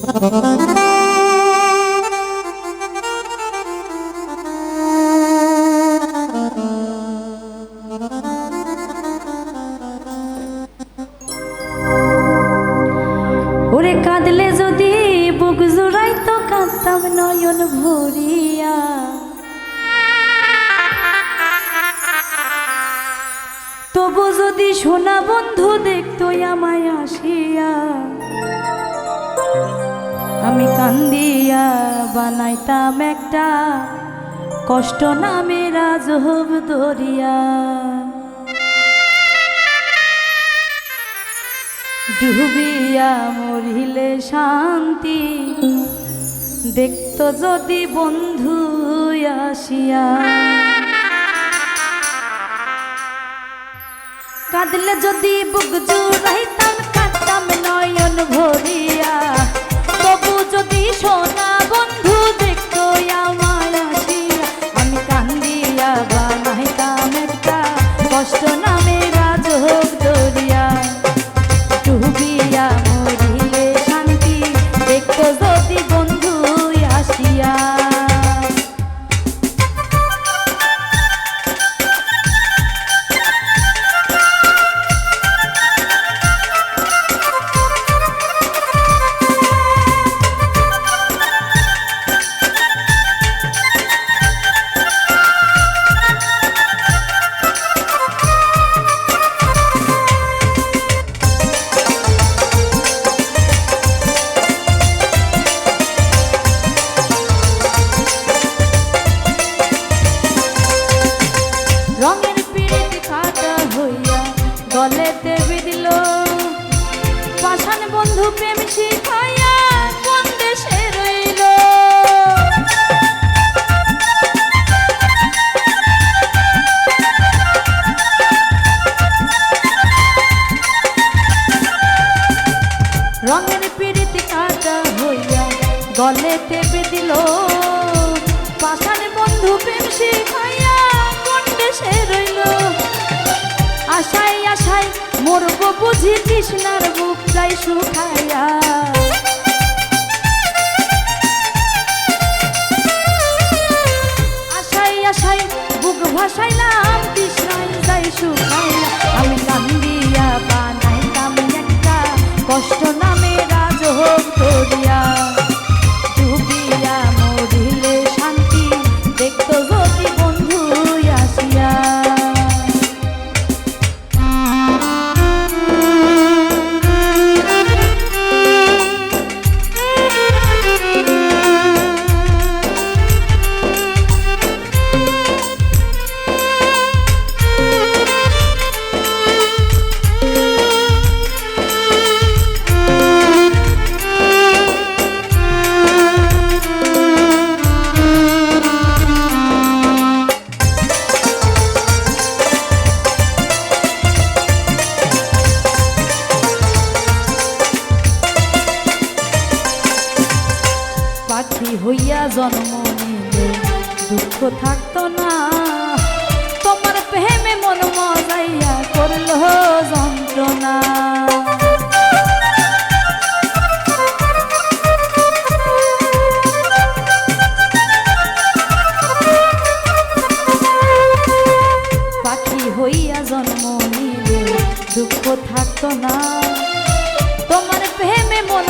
ওরে কাঁদলে যদি বুক জোড়াই তো কাঁদতাম নয়ন ভরিয়া। তবু যদি সোনা বন্ধু দেখতো আমায় আসিয়া। আমি কান্দিয়া বানাইতাম একটা কষ্ট নামে রাজহব দরিয়া ডুবিয়া মরিলে শান্তি, দেখত যদি বন্ধু আসিয়া। কাঁদলে যদি বুক জুড়াইতাম রঙের পিড়িত কাটা হইয়া গলেতে বিদিল পাষাণ বন্ধু প্রেম শিখাইয়া কোন দেশে রইল? আশাই আশাই মরব বুঝি কৃষ্ণার বুক যাই পাখি হইয়া জন্ম নিলে, দুঃখ থাকতো না। তোমার প্রেমে মন মজাইয়া করল যন্ত্রণা। হইয়া জন্ম নিলে, দুঃখ থাকতো না। তোমার প্রেমে মন